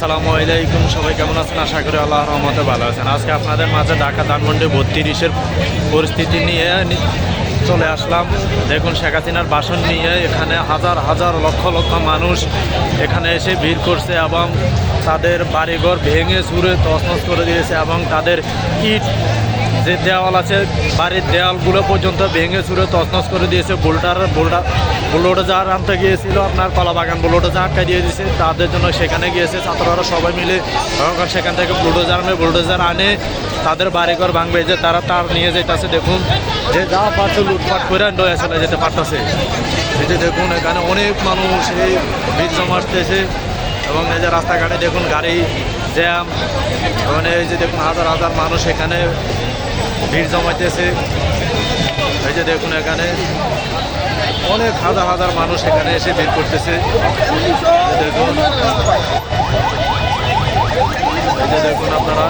আসসালামু আলাইকুম, সবাই কেমন আছেন? আশা করি আল্লাহ রহমতে ভালো আছেন। আজকে আপনাদের মাঝে ঢাকা, ধানমন্ডি বত্রিশের পরিস্থিতি নিয়ে চলে আসলাম। দেখুন, শেখ হাসিনার বাসন নিয়ে এখানে হাজার হাজার, লক্ষ লক্ষ মানুষ এখানে এসে ভিড় করছে এবং তাদের বাড়িঘর ভেঙে চুরে তছনছ করে দিয়েছে এবং তাদের ইট যে দেওয়াল আছে, বাড়ির দেওয়ালগুলো পর্যন্ত ভেঙে চুরে তছনছ করে দিয়েছে। বোল্টার বোল্ডার বুলোডোজার আনতে গিয়েছিল, আপনার কলাবাগান বুলোডোজার আটকা দিয়ে দিয়েছে, তাদের জন্য সেখানে গিয়েছে। ছাত্ররা সবাই মিলে সেখান থেকে বুলডোজার আনে বুলডোজার আনে, তাদের বাড়িঘর ভাঙবে, যে তারা তার নিয়ে যেতেছে। দেখুন, যে যা পারছে লুটপাট করে ডয়ে চলে যেতে পারতেছে। এই যে দেখুন, এখানে অনেক মানুষ এই ভিড় জমাতেছে এবং এই যে রাস্তাঘাটে দেখুন, গাড়ি, জ্যাম, এবং এই যে দেখুন, হাজার হাজার মানুষ এখানে ভিড় জমাইতেছে। এই যে দেখুন এখানে অনেক হাজার হাজার মানুষ এখানে এসে ভিড় করতেছে। দেখুন। দেখুন আপনারা।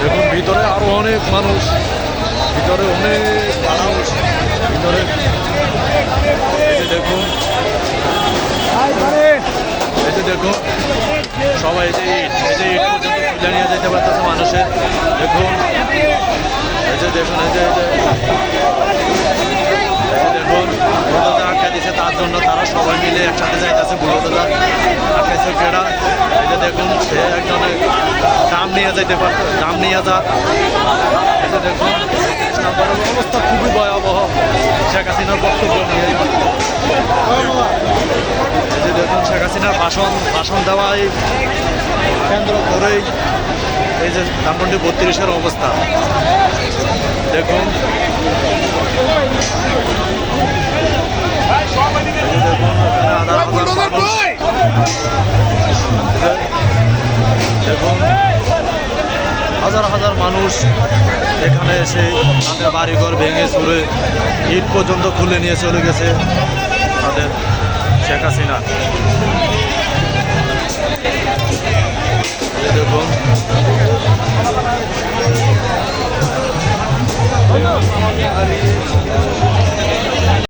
দেখুন, ভিতরে আরও অনেক মানুষ, ভিতরে অনেক মানুষ, ভিতরে এই যে দেখুন এই যে দেখুন সবাই যে এই যে ইট নিয়ে যেতে পারতেছে মানুষের। দেখুন, এই যে দেখুন, এই যে দেখুন বুলোদার আটকা দিয়েছে তার জন্য তারা সবাই মিলে একসাথে যাইতেছে বুলোদার আটকাইছে কেডা? এই যে দেখুন, সে একজনে দাম নিয়ে যাইতে পারত দাম নিয়ে যা। এই যে দেখুন অবস্থা খুবই ভয়াবহ। শেখ হাসিনার বক্তব্য নিয়ে এই যে দেখুন শেখ হাসিনার ভাষণ ভাষণ দেওয়াই কেন্দ্র করেই এই যে ধানমন্ডি বত্রিশের অবস্থা। দেখুন দেখুন হাজার হাজার মানুষ দেখুন। হাজার হাজার মানুষ এখানে এসে তাদের বাড়িঘর ভেঙে চুরে ইট পর্যন্ত খুলে নিয়ে চলে গেছে তাদের শেখ হাসিনা।